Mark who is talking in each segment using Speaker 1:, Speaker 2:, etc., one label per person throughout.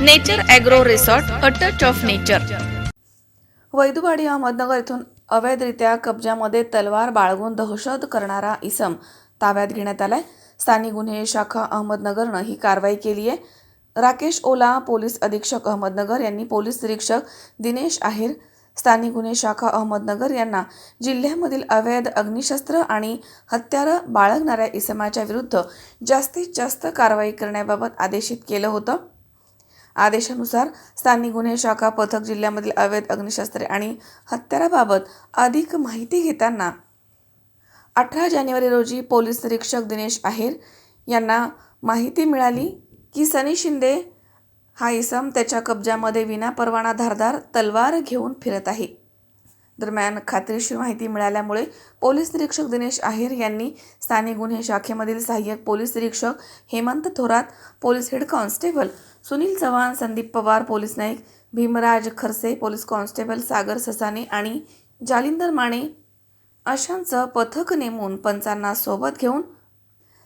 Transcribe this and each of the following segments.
Speaker 1: Nature agro resort a touch of nature Vaiduwadi Ahmednagar येथून अवैधरित्या कब्जामध्ये तलवार बाळगून दहशत करणारा इसम ताब्यात घेण्यात आलाय. स्थानिक गुन्हे शाखा अहमदनगरनं ही कारवाई केली आहे. राकेश ओला पोलीस अधीक्षक अहमदनगर यांनी पोलीस निरीक्षक दिनेश आहेर स्थानिक गुन्हे शाखा अहमदनगर यांना जिल्ह्यामधील अवैध अग्निशस्त्र आणि हत्यारं बाळगणाऱ्या इसमाच्या विरुद्ध जास्तीत जास्त कारवाई करण्याबाबत आदेशित केलं होतं. आदेशानुसार स्थानिक गुन्हे शाखा पथक जिल्ह्यामधील अवैध अग्निशस्त्रे आणि हत्याराबाबत अधिक माहिती घेताना अठरा जानेवारी रोजी पोलीस निरीक्षक दिनेश आहेर यांना माहिती मिळाली की सनी शिंदे हा इसम त्याच्या कब्जामध्ये विनापरवाना धारदार तलवार घेऊन फिरत आहे. दरम्यान खात्रीशीर माहिती मिळाल्यामुळे पोलीस निरीक्षक दिनेश आहेर यांनी स्थानिक गुन्हे शाखेमधील सहाय्यक पोलीस निरीक्षक Hemant Thorat police head constable Sunil Chavan Sandeep Pawar police Naik Bhimraj Kharse police constable Sagar Sasane आणि जालिंदर माने अशांचं पथक नेमून पंचांना सोबत घेऊन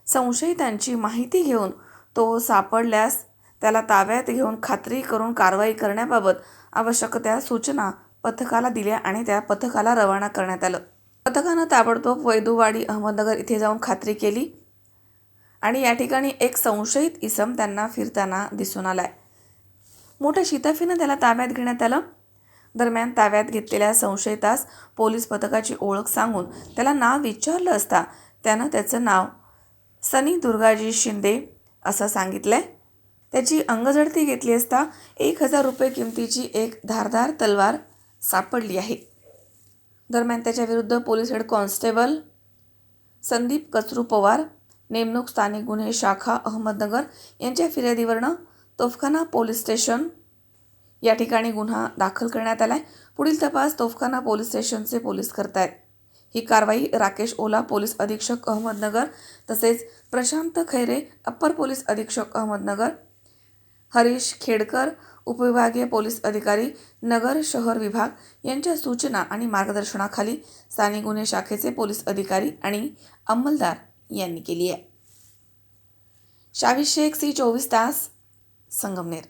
Speaker 1: संशयितांची माहिती घेऊन तो सापडल्यास त्याला ताब्यात घेऊन खात्री करून कारवाई करण्याबाबत आवश्यक त्या सूचना पथकाला दिल्या आणि त्या पथकाला रवाना करण्यात आलं. पथकानं ताबडतोब वैदुवाडी अहमदनगर इथे जाऊन खात्री केली आणि या ठिकाणी एक संशयित इसम त्यांना फिरताना दिसून आलाय. मोठ्या शिताफीनं त्याला ताब्यात घेण्यात आलं. दरम्यान ताब्यात घेतलेल्या संशयितास पोलीस पथकाची ओळख सांगून त्याला नाव विचारलं असता त्यानं त्याचं नाव सनी दुर्गाजी शिंदे असं सांगितलंय. त्याची अंगझडती घेतली असता एक हजार रुपये किमतीची एक धारदार तलवार सापडली आहे. दरम्यान त्याच्या विरुद्ध police head constable Sandeep Kachru Pawar नेमणूक स्थानिक गुन्हे शाखा अहमदनगर यांच्या फिर्यादीवरनं तोफखाना पोलीस स्टेशन या ठिकाणी गुन्हा दाखल करण्यात आलाय. पुढील तपास तोफखाना पोलीस स्टेशनचे पोलीस करतायत. ही कारवाई राकेश ओला पोलीस अधीक्षक अहमदनगर तसेच प्रशांत खैरे अप्पर पोलीस अधीक्षक अहमदनगर हरीश खेडकर उपविभागीय पोलीस अधिकारी नगर शहर विभाग यांच्या सूचना आणि मार्गदर्शनाखाली स्थानिक गुन्हे शाखेचे पोलीस अधिकारी आणि अंमलदार यांनी केली आहे. शावी शेख सी चोवीस तास संगमनेर